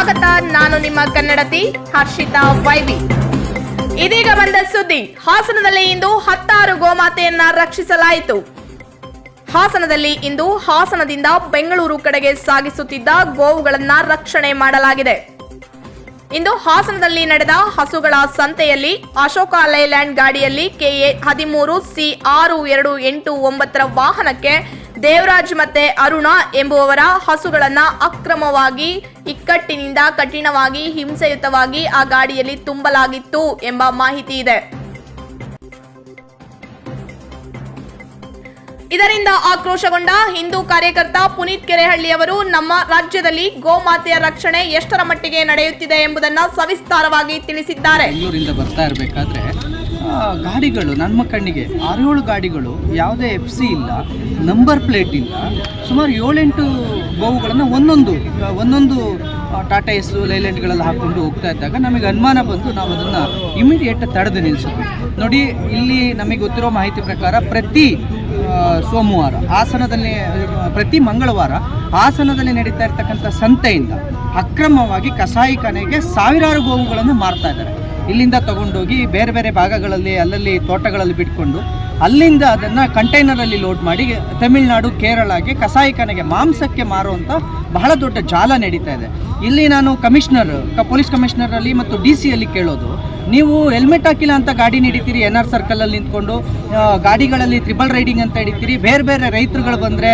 ಸ್ವಾಗತ, ನಾನು ನಿಮ್ಮ ಕನ್ನಡತಿ ಹರ್ಷಿತಾ ವೈವಿ. ಇದೀಗ ಬಂದ ಸುದ್ದಿ, ಹಾಸನದಲ್ಲಿ ಇಂದು ಹತ್ತಾರು ಗೋಮಾತೆಯನ್ನ ರಕ್ಷಿಸಲಾಯಿತು. ಹಾಸನದಲ್ಲಿ ಇಂದು ಹಾಸನದಿಂದ ಬೆಂಗಳೂರು ಕಡೆಗೆ ಸಾಗಿಸುತ್ತಿದ್ದ ಗೋವುಗಳನ್ನ ರಕ್ಷಣೆ ಮಾಡಲಾಗಿದೆ. ಇಂದು ಹಾಸನದಲ್ಲಿ ನಡೆದ ಹಸುಗಳ ಸಂತೆಯಲ್ಲಿ ಅಶೋಕ ಲೈಲ್ಯಾಂಡ್ ಗಾಡಿಯಲ್ಲಿ ಕೆಎ ಹದಿಮೂರು ಸಿ ಆರು ಎರಡು ಎಂಟು ಒಂಬತ್ತರ ವಾಹನಕ್ಕೆ ದೇವರಾಜ್ ಮತ್ತೆ ಅರುಣ ಎಂಬುವವರ ಹಸುಗಳನ್ನ ಅಕ್ರಮವಾಗಿ, ಇಕ್ಕಟ್ಟಿನಿಂದ ಕಠಿಣವಾಗಿ, ಹಿಂಸೆಯುತವಾಗಿ ಆ ಗಾಡಿಯಲ್ಲಿ ತುಂಬಲಾಗಿತ್ತು ಎಂಬ ಮಾಹಿತಿ ಇದೆ. ಇದರಿಂದ ಆಕ್ರೋಶಗೊಂಡ ಹಿಂದೂ ಕಾರ್ಯಕರ್ತ ಪುನೀತ್ ಕೆರೆಹಳ್ಳಿ ಅವರು ನಮ್ಮ ರಾಜ್ಯದಲ್ಲಿ ಗೋಮಾತೆಯ ರಕ್ಷಣೆ ಎಷ್ಟರ ಮಟ್ಟಿಗೆ ನಡೆಯುತ್ತಿದೆ ಎಂಬುದನ್ನು ಸವಿಸ್ತಾರವಾಗಿ ತಿಳಿಸಿದ್ದಾರೆ. ಗಾಡಿಗಳು ನಮ್ಮ ಕಣ್ಣಿಗೆ ಆರೇಳು ಗಾಡಿಗಳು, ಯಾವುದೇ ಎಫ್ ಸಿ ಇಲ್ಲ ನಂಬರ್ ಪ್ಲೇಟ್ ಇಲ್ಲ, ಸುಮಾರು ಏಳೆಂಟು ಗೋವುಗಳನ್ನು ಒಂದೊಂದು ಒಂದೊಂದು ಟಾಟಾ ಎಸ್ ಲೈಲೆಂಟ್ಗಳಲ್ಲಿ ಹಾಕ್ಕೊಂಡು ಹೋಗ್ತಾ ಇದ್ದಾಗ ನಮಗೆ ಅನುಮಾನ ಬಂದು ನಾವು ಅದನ್ನು ಇಮಿಡಿಯೇಟ್ ತಡೆದು ನಿಲ್ಲಿಸಿದ್ವಿ ನೋಡಿ, ಇಲ್ಲಿ ನಮಗೆ ಗೊತ್ತಿರೋ ಮಾಹಿತಿ ಪ್ರಕಾರ ಪ್ರತಿ ಸೋಮವಾರ, ಹಾಸನದಲ್ಲಿ, ಪ್ರತಿ ಮಂಗಳವಾರ ಹಾಸನದಲ್ಲಿ ನಡೀತಾ ಇರ್ತಕ್ಕಂಥ ಸಂತೆಯಿಂದ ಅಕ್ರಮವಾಗಿ ಕಸಾಯಿಖಾನೆಗೆ ಸಾವಿರಾರು ಗೋವುಗಳನ್ನು ಮಾರ್ತಾ ಇದ್ದಾರೆ. ಇಲ್ಲಿಂದ ತಗೊಂಡೋಗಿ ಬೇರೆ ಬೇರೆ ಭಾಗಗಳಲ್ಲಿ, ಅಲ್ಲಲ್ಲಿ ತೋಟಗಳಲ್ಲಿ ಬಿಟ್ಕೊಂಡು ಅಲ್ಲಿಂದ ಅದನ್ನು ಕಂಟೈನರಲ್ಲಿ ಲೋಡ್ ಮಾಡಿ, ತಮಿಳುನಾಡು, ಕೇರಳಗೆ, ಕಸಾಯಿಖಾನೆಗೆ, ಮಾಂಸಕ್ಕೆ ಮಾರುವಂಥ ಬಹಳ ದೊಡ್ಡ ಜಾಲ ನಡೀತಾ ಇದೆ. ಇಲ್ಲಿ ನಾನು ಕಮಿಷನರ್ ಪೊಲೀಸ್ ಕಮಿಷನರಲ್ಲಿ ಮತ್ತು ಡಿ ಸಿಯಲ್ಲಿ ಕೇಳೋದು ನೀವು ಹೆಲ್ಮೆಟ್ ಹಾಕಿಲ್ಲ ಅಂತ ಗಾಡಿ ನಡೀತೀರಿ ಎನ್ ಆರ್ ಸರ್ಕಲಲ್ಲಿ ನಿಂತ್ಕೊಂಡು ಗಾಡಿಗಳಲ್ಲಿ ತ್ರಿಬಲ್ ರೈಡಿಂಗ್ ಅಂತ ಹಿಡಿತೀರಿ ಬೇರೆ ಬೇರೆ ರೈತರುಗಳು ಬಂದರೆ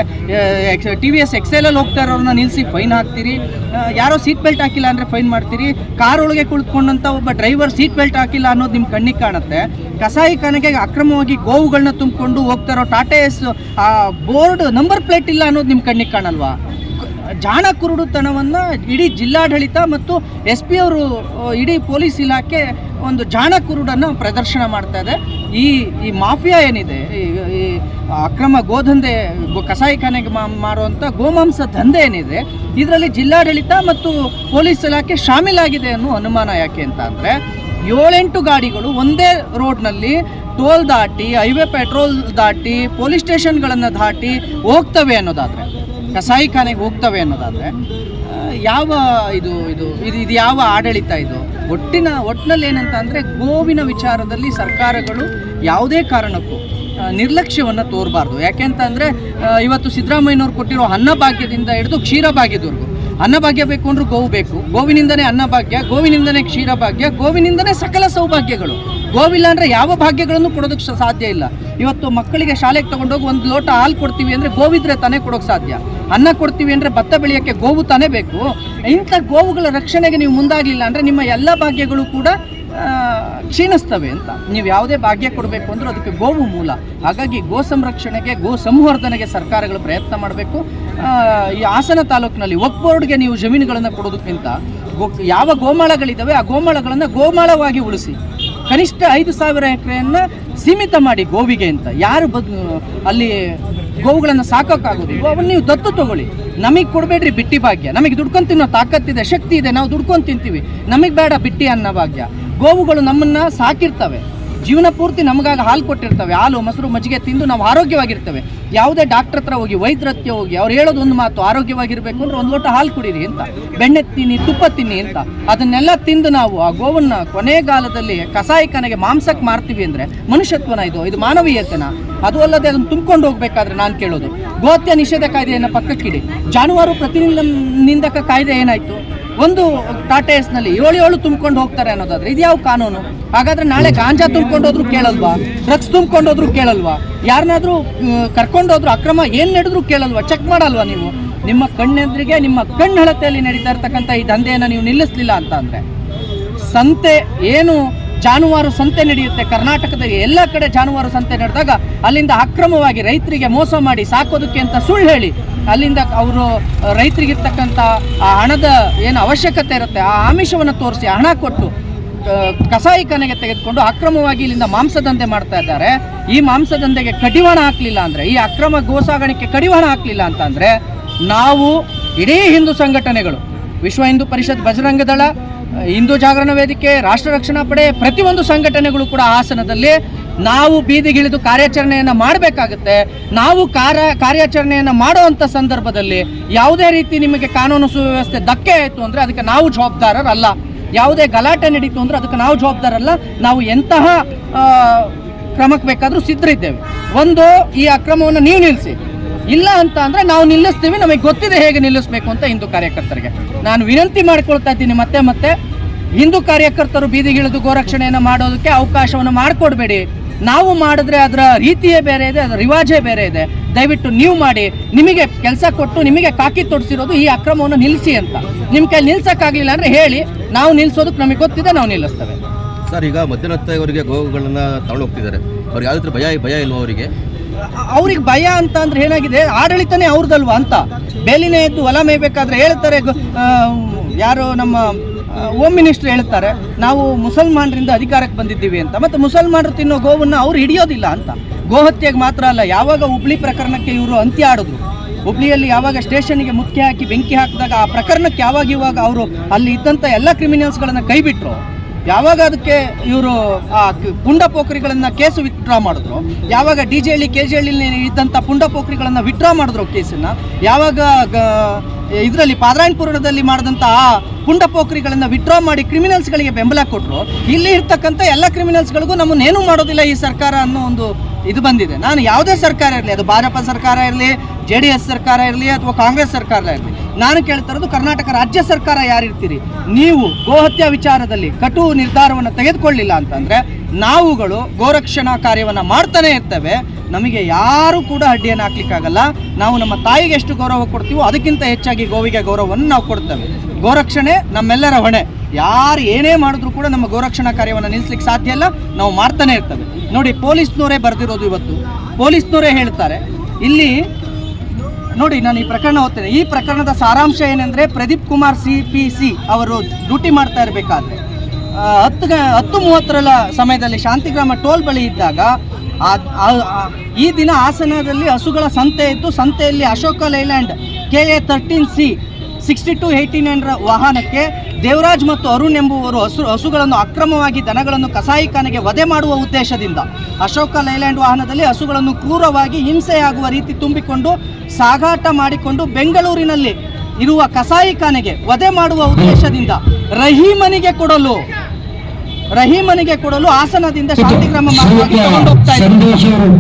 ಟಿ ವಿ ಎಸ್ ಎಕ್ಸೆಲಲ್ಲಿ ಹೋಗ್ತಾ ಇರೋರನ್ನ ನಿಲ್ಲಿಸಿ ಫೈನ್ ಹಾಕ್ತೀರಿ. ಆ, ಯಾರೋ ಸೀಟ್ ಬೆಲ್ಟ್ ಹಾಕಿಲ್ಲ ಅಂದರೆ ಫೈನ್ ಮಾಡ್ತೀರಿ. ಕಾರ್ ಒಳಗೆ ಕುಳಿತುಕೊಂಡಂಥ ಒಬ್ಬ ಡ್ರೈವರ್ ಸೀಟ್ ಬೆಲ್ಟ್ ಹಾಕಿಲ್ಲ ಅನ್ನೋದು ನಿಮ್ಮ ಕಣ್ಣಿಗೆ ಕಾಣುತ್ತೆ. ಕಸಾಯಿಖಾನೆಗೆ ಅಕ್ರಮವಾಗಿ ಗೋವುಗಳನ್ನ ತುಂಬಿಕೊಂಡು ಹೋಗ್ತಾ ಇರೋ Tata Ace board number plate ಇಲ್ಲ ಅನ್ನೋದು ನಿಮ್ಮ ಕಣ್ಣಿಗೆ ಕಾಣಲ್ವಾ? ಜಾಣ ಕುರುಡುತನವನ್ನು ಇಡೀ ಜಿಲ್ಲಾಡಳಿತ ಮತ್ತು ಎಸ್ ಪಿ ಅವರು ಇಡೀ ಪೊಲೀಸ್ ಇಲಾಖೆ ಒಂದು ಜಾಣ ಕುರುಡನ್ನು ಪ್ರದರ್ಶನ ಮಾಡ್ತಾ ಇದೆ. ಈ ಈ ಮಾಫಿಯಾ ಏನಿದೆ, ಈ ಅಕ್ರಮ ಗೋಧಂದೆ ಕಸಾಯಿಖಾನೆಗೆ ಮಾ ಮಾರುವಂಥ ಗೋಮಾಂಸ ದಂಧೆ ಏನಿದೆ, ಇದರಲ್ಲಿ ಜಿಲ್ಲಾಡಳಿತ ಮತ್ತು ಪೊಲೀಸ್ ಇಲಾಖೆ ಶಾಮೀಲಾಗಿದೆ ಅನ್ನೋ ಅನುಮಾನ ಯಾಕೆ ಅಂತ ಅಂದರೆ, ಏಳೆಂಟು ಗಾಡಿಗಳು ಒಂದೇ ರೋಡ್ನಲ್ಲಿ ಟೋಲ್ ದಾಟಿ, ಹೈವೇ ಪೆಟ್ರೋಲ್ ದಾಟಿ, ಪೊಲೀಸ್ ಸ್ಟೇಷನ್ಗಳನ್ನು ದಾಟಿ ಹೋಗ್ತವೆ ಅನ್ನೋದಾದರೆ ಕಸಾಯಿಖಾನೆಗೆ ಹೋಗ್ತವೆ ಅನ್ನೋದಾದರೆ ಯಾವ ಇದು ಇದು ಇದು ಇದು ಯಾವ ಆಡಳಿತ ಇದು? ಒಟ್ಟಿನ ಒಟ್ಟಿನಲ್ಲಿ ಏನಂತ ಅಂದರೆ ಗೋವಿನ ವಿಚಾರದಲ್ಲಿ ಸರ್ಕಾರಗಳು ಯಾವುದೇ ಕಾರಣಕ್ಕೂ ನಿರ್ಲಕ್ಷ್ಯವನ್ನು ತೋರಬಾರ್ದು. ಯಾಕೆಂತಂದರೆ ಇವತ್ತು ಸಿದ್ದರಾಮಯ್ಯನವ್ರು ಕೊಟ್ಟಿರೋ ಅನ್ನಭಾಗ್ಯದಿಂದ ಹಿಡಿದು ಕ್ಷೀರಭಾಗ್ಯದವರೆಗೂ ಅನ್ನಭಾಗ್ಯ ಬೇಕು ಅಂದ್ರೂ ಗೋವು ಬೇಕು. ಗೋವಿನಿಂದನೇ ಅನ್ನಭಾಗ್ಯ, ಗೋವಿನಿಂದನೇ ಕ್ಷೀರಭಾಗ್ಯ, ಗೋವಿನಿಂದನೇ ಸಕಲ ಸೌಭಾಗ್ಯಗಳು. ಗೋವಿಲ್ಲ ಅಂದರೆ ಯಾವ ಭಾಗ್ಯಗಳನ್ನು ಕೊಡೋದಕ್ಕೆ ಸಾಧ್ಯ ಇಲ್ಲ. ಇವತ್ತು ಮಕ್ಕಳಿಗೆ ಶಾಲೆಗೆ ತಗೊಂಡೋಗಿ ಒಂದು ಲೋಟ ಹಾಲು ಕೊಡ್ತೀವಿ ಅಂದರೆ ಗೋವಿದ್ರೆ ತಾನೇ ಕೊಡೋಕೆ ಸಾಧ್ಯ. ಅನ್ನ ಕೊಡ್ತೀವಿ ಅಂದರೆ ಭತ್ತ ಬೆಳೆಯೋಕ್ಕೆ ಗೋವು ತಾನೇ ಬೇಕು. ಇಂಥ ಗೋವುಗಳ ರಕ್ಷಣೆಗೆ ನೀವು ಮುಂದಾಗಲಿಲ್ಲ ಅಂದರೆ ನಿಮ್ಮ ಎಲ್ಲ ಭಾಗ್ಯಗಳು ಕೂಡ ಕ್ಷೀಣಿಸ್ತವೆ ಅಂತ. ನೀವು ಯಾವುದೇ ಭಾಗ್ಯ ಕೊಡಬೇಕು ಅಂದರೂ ಅದಕ್ಕೆ ಗೋವು ಮೂಲ. ಹಾಗಾಗಿ ಗೋ ಸಂರಕ್ಷಣೆಗೆ, ಗೋ ಸಂವರ್ಧನೆಗೆ ಸರ್ಕಾರಗಳು ಪ್ರಯತ್ನ ಮಾಡಬೇಕು. ಈ ಹಾಸನ ತಾಲೂಕಿನಲ್ಲಿ ವಕ್ ಬೋರ್ಡ್ಗೆ ನೀವು ಜಮೀನುಗಳನ್ನು ಕೊಡೋದಕ್ಕಿಂತ ಗೋ, ಯಾವ ಗೋಮಾಳಗಳಿದ್ದಾವೆ ಆ ಗೋಮಾಳಗಳನ್ನು ಗೋಮಾಳವಾಗಿ ಉಳಿಸಿ. ಕನಿಷ್ಠ ಐದು ಸಾವಿರ ಎಕರೆಯನ್ನು ಸೀಮಿತ ಮಾಡಿ ಗೋವಿಗೆ ಅಂತ. ಯಾರು ಬದ್, ಅಲ್ಲಿ ಗೋವುಗಳನ್ನು ಸಾಕೋಕ್ಕಾಗೋದಿಲ್ಲ. ಅವನ್ನ ನೀವು ದತ್ತು ತಗೊಳ್ಳಿ. ನಮಗೆ ಕೊಡಬೇಡ್ರಿ ಬಿಟ್ಟಿ ಭಾಗ್ಯ. ನಮಗೆ ದುಡ್ಕೊಂಡು ತಿನ್ನೋ ತಾಕತ್ತಿದೆ, ಶಕ್ತಿ ಇದೆ, ನಾವು ದುಡ್ಕೊಂಡು ತಿಂತೀವಿ. ನಮಗೆ ಬೇಡ ಬಿಟ್ಟಿ ಅನ್ನ ಭಾಗ್ಯ. ಗೋವುಗಳು ನಮ್ಮನ್ನು ಸಾಕಿರ್ತವೆ. ಜೀವನ ಪೂರ್ತಿ ನಮಗಾಗಿ ಹಾಲು ಕೊಟ್ಟಿರ್ತವೆ. ಹಾಲು, ಮೊಸರು, ಮಜ್ಜಿಗೆ ತಿಂದು ನಾವು ಆರೋಗ್ಯವಾಗಿರ್ತೇವೆ. ಯಾವುದೇ ಡಾಕ್ಟರ್ ಹತ್ರ ಹೋಗಿ ವೈದ್ಯರ ಹತ್ರ ಹೋಗಿ, ಅವ್ರು ಹೇಳೋದು ಒಂದು ಮಾತು, ಆರೋಗ್ಯವಾಗಿರಬೇಕು ಅಂದ್ರೆ ಒಂದು ಲೋಟ ಹಾಲು ಕುಡೀರಿ ಅಂತ. ಬೆಣ್ಣೆ ತಿನ್ನಿ, ತುಪ್ಪ ತಿನ್ನಿ ಅಂತ. ಅದನ್ನೆಲ್ಲ ತಿಂದು ನಾವು ಆ ಗೋವನ್ನು ಕೊನೆಗಾಲದಲ್ಲಿ ಕಸಾಯಿಖಾನೆಗೆ ಮಾಂಸಕ್ಕೆ ಮಾರ್ತೀವಿ ಅಂದರೆ ಮನುಷ್ಯತ್ವನ ಇದು ಇದು ಮಾನವೀಯತೆನ. ಅದು ಅಲ್ಲದೆ ಅದನ್ನು ತುಂಬಿಕೊಂಡು ಹೋಗ್ಬೇಕಾದ್ರೆ ನಾನು ಕೇಳೋದು. ಗೋತ್ಯ ನಿಷೇಧ ಕಾಯ್ದೆಯನ್ನು ಪಕ್ಕಕ್ಕಿಡಿ. ಜಾನುವಾರು ಪ್ರತಿನಿಧ ನಿಂದಕ ಕಾಯ್ದೆ ಏನಾಯಿತು? ಒಂದು ಟಾಟಾ ಎಸ್ನಲ್ಲಿ ಏಳು ಏಳು ತುಂಬಿಕೊಂಡು ಹೋಗ್ತಾರೆ ಅನ್ನೋದಾದ್ರೆ ಇದು ಯಾವ ಕಾನೂನು? ಹಾಗಾದ್ರೆ ನಾಳೆ ಗಾಂಜಾ ತುಂಬಿಕೊಂಡು ಹೋದ್ರು ಕೇಳಲ್ವಾ? ಡ್ರಗ್ಸ್ ತುಂಬಿಕೊಂಡು ಹೋದ್ರು ಕೇಳಲ್ವಾ? ಯಾರನ್ನಾದ್ರೂ ಕರ್ಕೊಂಡು ಹೋದ್ರು ಅಕ್ರಮ ಏನು ನಡೆದ್ರು ಕೇಳಲ್ವಾ? ಚೆಕ್ ಮಾಡಲ್ವಾ ನೀವು? ನಿಮ್ಮ ಕಣ್ಣೆದ್ರಿಗೆ, ನಿಮ್ಮ ಕಣ್ಣಳತೆಯಲ್ಲಿ ನಡೀತಾ ಇರ್ತಕ್ಕಂಥ ಈ ದಂಧೆಯನ್ನು ನೀವು ನಿಲ್ಲಿಸಲಿಲ್ಲ ಅಂತ ಅಂದರೆ, ಸಂತೆ ಏನು ಜಾನುವಾರು ಸಂತೆ ನಡೆಯುತ್ತೆ, ಕರ್ನಾಟಕದಲ್ಲಿ ಎಲ್ಲ ಕಡೆ ಜಾನುವಾರು ಸಂತೆ ನಡೆದಾಗ ಅಲ್ಲಿಂದ ಅಕ್ರಮವಾಗಿ ರೈತರಿಗೆ ಮೋಸ ಮಾಡಿ ಸಾಕೋದಕ್ಕೆ ಅಂತ ಸುಳ್ಳು ಹೇಳಿ ಅಲ್ಲಿಂದ ಅವರು ರೈತರಿಗಿರ್ತಕ್ಕಂಥ, ಆ, ಹಣದ ಏನು ಅವಶ್ಯಕತೆ ಇರುತ್ತೆ, ಆ ಆಮಿಷವನ್ನು ತೋರಿಸಿ ಹಣ ಕೊಟ್ಟು ಕಸಾಯಿ ಕಸಾಯಿಖಾನೆಗೆ ತೆಗೆದುಕೊಂಡು ಅಕ್ರಮವಾಗಿ ಇಲ್ಲಿಂದ ಮಾಂಸದಂಧೆ ಮಾಡ್ತಾ ಇದ್ದಾರೆ. ಈ ಮಾಂಸದಂಧೆಗೆ ಕಡಿವಾಣ ಹಾಕಲಿಲ್ಲ ಅಂದರೆ, ಈ ಅಕ್ರಮ ಗೋ ಸಾಗಾಣಿಕೆ ಕಡಿವಾಣ ಹಾಕಲಿಲ್ಲ ಅಂತಂದರೆ ನಾವು ಇಡೀ ಹಿಂದೂ ಸಂಘಟನೆಗಳು, ವಿಶ್ವ ಹಿಂದೂ ಪರಿಷತ್ ಬಜರಂಗ ದಳ, ಹಿಂದೂ ಜಾಗರಣ ವೇದಿಕೆ, ರಾಷ್ಟ್ರ ರಕ್ಷಣಾ ಪಡೆ, ಪ್ರತಿಯೊಂದು ಸಂಘಟನೆಗಳು ಕೂಡ ಹಾಸನದಲ್ಲಿ ನಾವು ಬೀದಿಗಿಳಿದು ಕಾರ್ಯಾಚರಣೆಯನ್ನು ಮಾಡಬೇಕಾಗುತ್ತೆ. ನಾವು ಕಾರ್ಯ, ಕಾರ್ಯಾಚರಣೆಯನ್ನು ಮಾಡುವಂಥ ಸಂದರ್ಭದಲ್ಲಿ ಯಾವುದೇ ರೀತಿ ನಿಮಗೆ ಕಾನೂನು ಸುವ್ಯವಸ್ಥೆ ಧಕ್ಕೆ ಆಯಿತು ಅಂದರೆ ಅದಕ್ಕೆ ನಾವು ಜವಾಬ್ದಾರರಲ್ಲ. ಯಾವುದೇ ಗಲಾಟೆ ನಡೀತು ಅಂದರೆ ಅದಕ್ಕೆ ನಾವು ಜವಾಬ್ದಾರಲ್ಲ ನಾವು ಎಂತಹ ಕ್ರಮಕ್ಕೆ ಬೇಕಾದರೂ ಸಿದ್ಧರಿದ್ದೇವೆ. ಒಂದು, ಈ ಅಕ್ರಮವನ್ನು ನೀವು ನಿಲ್ಲಿಸಿ. ಇಲ್ಲ ಅಂತ ಅಂದರೆ ನಾವು ನಿಲ್ಲಿಸ್ತೀವಿ. ನಮಗೆ ಗೊತ್ತಿದೆ ಹೇಗೆ ನಿಲ್ಲಿಸಬೇಕು ಅಂತ ಹಿಂದೂ ಕಾರ್ಯಕರ್ತರಿಗೆ. ನಾನು ವಿನಂತಿ ಮಾಡ್ಕೊಳ್ತಾ ಇದ್ದೀನಿ ಮತ್ತೆ ಮತ್ತೆ. ಹಿಂದೂ ಕಾರ್ಯಕರ್ತರು ಬೀದಿಗಿಳಿದು ಗೋರಕ್ಷಣೆಯನ್ನು ಮಾಡೋದಕ್ಕೆ ಅವಕಾಶವನ್ನು ಮಾಡಿಕೊಡ್ಬೇಡಿ. ನಾವು ಮಾಡಿದ್ರೆ ಅದರ ರೀತಿಯೇ ಬೇರೆ ಇದೆ ಅದರ ರಿವಾಜೇ ಬೇರೆ ಇದೆ. ದಯವಿಟ್ಟು ನೀವು ಮಾಡಿ ನಿಮಗೆ ಕೆಲಸ ಕೊಟ್ಟು ನಿಮಗೆ ಕಾಕಿ ತೊಡಿಸಿರೋದು ಈ ಅಕ್ರಮವನ್ನು ನಿಲ್ಲಿಸಿ ಅಂತ. ನಿಮ್ಮ ಕೈಲಿ ನಿಲ್ಸಕ್ಕಾಗಲಿಲ್ಲ ಅಂದರೆ ಹೇಳಿ ನಾವು ನಿಲ್ಲಿಸೋದಕ್ಕೆ ನಮಗೆ ಗೊತ್ತಿದೆ ನಾವು ನಿಲ್ಲಿಸ್ತೇವೆ. ಸರ್ ಈಗ ಮಧ್ಯರಾತ್ರಿವರೆಗೆ ಗೋವುಗಳನ್ನ ತಗೊಂಡು ಹೋಗ್ತಿದ್ದಾರೆ. ಅವ್ರಿಗೆ ಯಾವ್ದಾದ್ರೂ ಭಯ ಭಯ ಇಲ್ವಾ ಅವರಿಗೆ? ಅವ್ರಿಗೆ ಭಯ ಅಂತ ಅಂದ್ರೆ ಏನಾಗಿದೆ? ಆಡಳಿತನೇ ಅವ್ರದಲ್ವಾ ಅಂತ. ಬೇಲಿನೇ ಎದ್ದು ಹೊಲ ಮೇಯ್ಬೇಕಾದ್ರೆ ಹೇಳ್ತಾರೆ ಯಾರು ನಮ್ಮ ಹೋಮ್ ಮಿನಿಸ್ಟರ್ ಹೇಳ್ತಾರೆ, ನಾವು ಮುಸಲ್ಮಾನರಿಂದ ಅಧಿಕಾರಕ್ಕೆ ಬಂದಿದ್ದೀವಿ ಅಂತ. ಮತ್ತು ಮುಸಲ್ಮಾನರು ತಿನ್ನೋ ಗೋವನ್ನು ಅವ್ರು ಹಿಡಿಯೋದಿಲ್ಲ ಅಂತ. ಗೋಹತ್ಯೆಗೆ ಮಾತ್ರ ಅಲ್ಲ, ಯಾವಾಗ ಹುಬ್ಳಿ ಪ್ರಕರಣಕ್ಕೆ ಇವರು ಅಂತ್ಯ ಆಡಿದ್ರು. ಹುಬ್ಳಿಯಲ್ಲಿ ಯಾವಾಗ ಸ್ಟೇಷನ್ಗೆ ಮುಖ್ಯ ಹಾಕಿ ಬೆಂಕಿ ಹಾಕಿದಾಗ ಆ ಪ್ರಕರಣಕ್ಕೆ ಯಾವಾಗ ಇವಾಗ ಅವರು ಅಲ್ಲಿ ಇದ್ದಂಥ ಎಲ್ಲ ಕ್ರಿಮಿನಲ್ಸ್ಗಳನ್ನು ಕೈ ಬಿಟ್ಟರು ಯಾವಾಗ ಅದಕ್ಕೆ ಇವರು, ಆ ಪುಂಡ ಪೋಖರಿಗಳನ್ನ ಕೇಸು ವಿತ್ಡ್ರಾ ಮಾಡಿದ್ರು? ಯಾವಾಗ D J Halli K G Halli ಇದ್ದಂಥ ಪುಂಡ ಪೋಖರಿಗಳನ್ನ ವಿತ್ಡ್ರಾ ಮಾಡಿದ್ರು ಕೇಸನ್ನ? ಯಾವಾಗ ಇದರಲ್ಲಿ ಪಾದರಾಯಣಪುರದಲ್ಲಿ ಮಾಡಿದಂಥ ಆ ಪುಂಡ ಪೋಖರಿಗಳನ್ನ ವಿತ್ಡ್ರಾ ಮಾಡಿ ಕ್ರಿಮಿನಲ್ಸ್ಗಳಿಗೆ ಬೆಂಬಲ ಕೊಟ್ಟರು ಇಲ್ಲಿ ಇರ್ತಕ್ಕಂಥ ಎಲ್ಲ ಕ್ರಿಮಿನಲ್ಸ್ಗಳಿಗೂ ನಮ್ಮನ್ನೇನು ಮಾಡೋದಿಲ್ಲ ಈ ಸರ್ಕಾರ ಅನ್ನೋ ಒಂದು ಇದು ಬಂದಿದೆ. ನಾನು ಯಾವುದೇ ಸರ್ಕಾರ ಇರಲಿ, ಅದು ಭಾಜಪ ಸರ್ಕಾರ ಇರಲಿ ಜೆ ಡಿ ಎಸ್ ಸರ್ಕಾರ ಇರಲಿ, ಅಥವಾ ಕಾಂಗ್ರೆಸ್ ಸರ್ಕಾರ ಇರಲಿ ನಾನು ಕೇಳ್ತಾ ಇರೋದು ಕರ್ನಾಟಕ ರಾಜ್ಯ ಸರ್ಕಾರ ಯಾರಿರ್ತೀರಿ? ನೀವು ಗೋಹತ್ಯೆ ವಿಚಾರದಲ್ಲಿ ಕಟು ನಿರ್ಧಾರವನ್ನು ತೆಗೆದುಕೊಳ್ಳಿಲ್ಲ ಅಂತಂದ್ರೆ ನಾವುಗಳು ಗೋರಕ್ಷಣಾ ಕಾರ್ಯವನ್ನು ಮಾಡ್ತಾನೆ ಇರ್ತವೆ. ನಮಗೆ ಯಾರು ಕೂಡ ಅಡ್ಡಿಯನ್ನು ಹಾಕ್ಲಿಕ್ಕಾಗಲ್ಲ. ನಾವು ನಮ್ಮ ತಾಯಿಗೆ ಎಷ್ಟು ಗೌರವ ಕೊಡ್ತೀವೋ ಅದಕ್ಕಿಂತ ಹೆಚ್ಚಾಗಿ ಗೋವಿಗೆ ಗೌರವವನ್ನು ನಾವು ಕೊಡ್ತೇವೆ. ಗೋರಕ್ಷಣೆ ನಮ್ಮೆಲ್ಲರ ಹೊಣೆ. ಯಾರು ಏನೇ ಮಾಡಿದ್ರು ಕೂಡ ನಮ್ಮ ಗೋರಕ್ಷಣಾ ಕಾರ್ಯವನ್ನು ನಿಲ್ಲಿಸ್ಲಿಕ್ಕೆ ಸಾಧ್ಯ ಇಲ್ಲ. ನಾವು ಮಾಡ್ತಾನೆ ಇರ್ತೇವೆ. ನೋಡಿ ಪೊಲೀಸ್ನವರೇ ಬರೆದಿರೋದು ಇವತ್ತು. ಪೊಲೀಸ್ನವರೇ ಹೇಳ್ತಾರೆ, ಇಲ್ಲಿ ನೋಡಿ, ನಾನು ಈ ಪ್ರಕರಣ ಓದ್ತೇನೆ. ಈ ಪ್ರಕರಣದ ಸಾರಾಂಶ ಏನಂದ್ರೆ Pradeep Kumar C P C ಅವರು ಡ್ಯೂಟಿ ಮಾಡ್ತಾ ಇರಬೇಕಾದ್ರೆ. ಹತ್ತು ಗ, ಹತ್ತು ಮೂವತ್ತರ ಸಮಯದಲ್ಲಿ ಶಾಂತಿಗ್ರಾಮ ಟೋಲ್ ಬಳಿ ಇದ್ದಾಗ ಈ ದಿನ ಹಾಸನದಲ್ಲಿ ಹಸುಗಳ ಸಂತೆ ಇತ್ತು. ಸಂತೆಯಲ್ಲಿ Ashok Leyland K A thirteen C, sixty two eighty ನೈನ್ರ ವಾಹನಕ್ಕೆ ದೇವರಾಜ್ ಮತ್ತು ಅರುಣ್ ಎಂಬುವರು ಹಸು ಹಸುಗಳನ್ನು ಅಕ್ರಮವಾಗಿ ದನಗಳನ್ನು ಕಸಾಯಿಖಾನೆಗೆ ವಧೆ ಮಾಡುವ ಉದ್ದೇಶದಿಂದ ಅಶೋಕ ಲೈಲ್ಯಾಂಡ್ ವಾಹನದಲ್ಲಿ ಹಸುಗಳನ್ನು ಕ್ರೂರವಾಗಿ ಹಿಂಸೆಯಾಗುವ ರೀತಿ ತುಂಬಿಕೊಂಡು ಸಾಗಾಟ ಮಾಡಿಕೊಂಡು ಬೆಂಗಳೂರಿನಲ್ಲಿ ಇರುವ ಕಸಾಯಿಖಾನೆಗೆ ವಧೆ ಮಾಡುವ ಉದ್ದೇಶದಿಂದ ರಹೀಮನಿಗೆ ಕೊಡಲು ರಹೀಮನಿಗೆ ಕೊಡಲು ಹಾಸನದಿಂದ ಶಾಂತಿಗ್ರಾಮ ಮಾರ್ಗವಾಗಿ ಹೋಗ್ತಾ ಇದ್ರು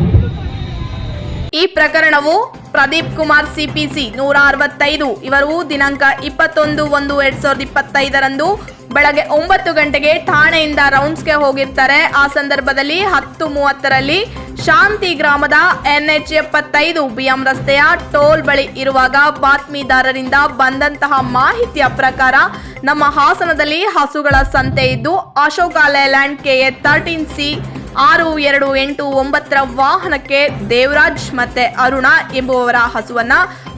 ಈ ಪ್ರಕರಣವು ಪ್ರದೀಪ್ ಕುಮಾರ್ ಸಿಪಿಸಿ ನೂರ ಅರವತ್ತೈದು. ಇವರು ದಿನಾಂಕ ಇಪ್ಪತ್ತೊಂದು ಒಂದು ಎರಡ್ ಸಾವಿರದ ಇಪ್ಪತ್ತೈದರಂದು ಬೆಳಗ್ಗೆ ಒಂಬತ್ತು ಗಂಟೆಗೆ ಠಾಣೆಯಿಂದ ರೌಂಡ್ಸ್ಗೆ ಹೋಗಿರ್ತಾರೆ. ಆ ಸಂದರ್ಭದಲ್ಲಿ ಹತ್ತು ಮೂವತ್ತರಲ್ಲಿ ಶಾಂತಿ ಗ್ರಾಮದ ಎನ್ಎಚ್ ಎಪ್ಪತ್ತೈದು ಬಿಎಂ ರಸ್ತೆಯ ಟೋಲ್ ಬಳಿ ಇರುವಾಗ ಬಾತ್ಮೀದಾರರಿಂದ ಬಂದಂತಹ ಮಾಹಿತಿಯ ಪ್ರಕಾರ ನಮ್ಮ ಹಾಸನದಲ್ಲಿ ಹಸುಗಳ ಸಂತೆ ಇದ್ದು, Ashok Leyland KA thirteen C ಆರು, ಎರಡು, ಎಂಟು, ಒಂಬತ್ತರ ವಾಹನಕ್ಕೆ ದೇವರಾಜ್ ಮತ್ತೆ ಅರುಣ ಎಂಬುವವರ ಹಸುವನ್ನ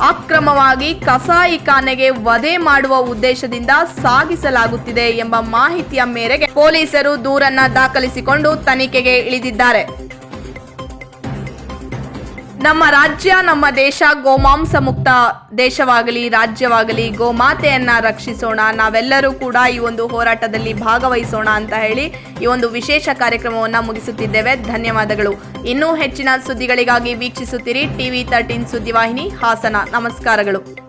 ಅಕ್ರಮವಾಗಿ ಕಸಾಯಿಖಾನೆಗೆ ವಧೆ ಮಾಡುವ ಉದ್ದೇಶದಿಂದ ಸಾಗಿಸಲಾಗುತ್ತಿದೆ ಎಂಬ ಮಾಹಿತಿಯ ಮೇರೆಗೆ ಪೊಲೀಸರು ದೂರನ್ನ ದಾಖಲಿಸಿಕೊಂಡು ತನಿಖೆಗೆ ಇಳಿದಿದ್ದಾರೆ. ನಮ್ಮ ರಾಜ್ಯ, ನಮ್ಮ ದೇಶ ಗೋಮಾಂಸ ಮುಕ್ತ ದೇಶವಾಗಲಿ, ರಾಜ್ಯವಾಗಲಿ, ಗೋಮಾತೆಯನ್ನ ರಕ್ಷಿಸೋಣ. ನಾವೆಲ್ಲರೂ ಕೂಡ ಈ ಒಂದು ಹೋರಾಟದಲ್ಲಿ ಭಾಗವಹಿಸೋಣ ಅಂತ ಹೇಳಿ ಈ ಒಂದು ವಿಶೇಷ ಕಾರ್ಯಕ್ರಮವನ್ನು ಮುಗಿಸುತ್ತಿದ್ದೇವೆ. ಧನ್ಯವಾದಗಳು. ಇನ್ನೂ ಹೆಚ್ಚಿನ ಸುದ್ದಿಗಳಿಗಾಗಿ ವೀಕ್ಷಿಸುತ್ತೀರಿ ಟಿವಿ ತರ್ಟೀನ್ ಸುದ್ದಿವಾಹಿನಿ ಹಾಸನ. ನಮಸ್ಕಾರಗಳು.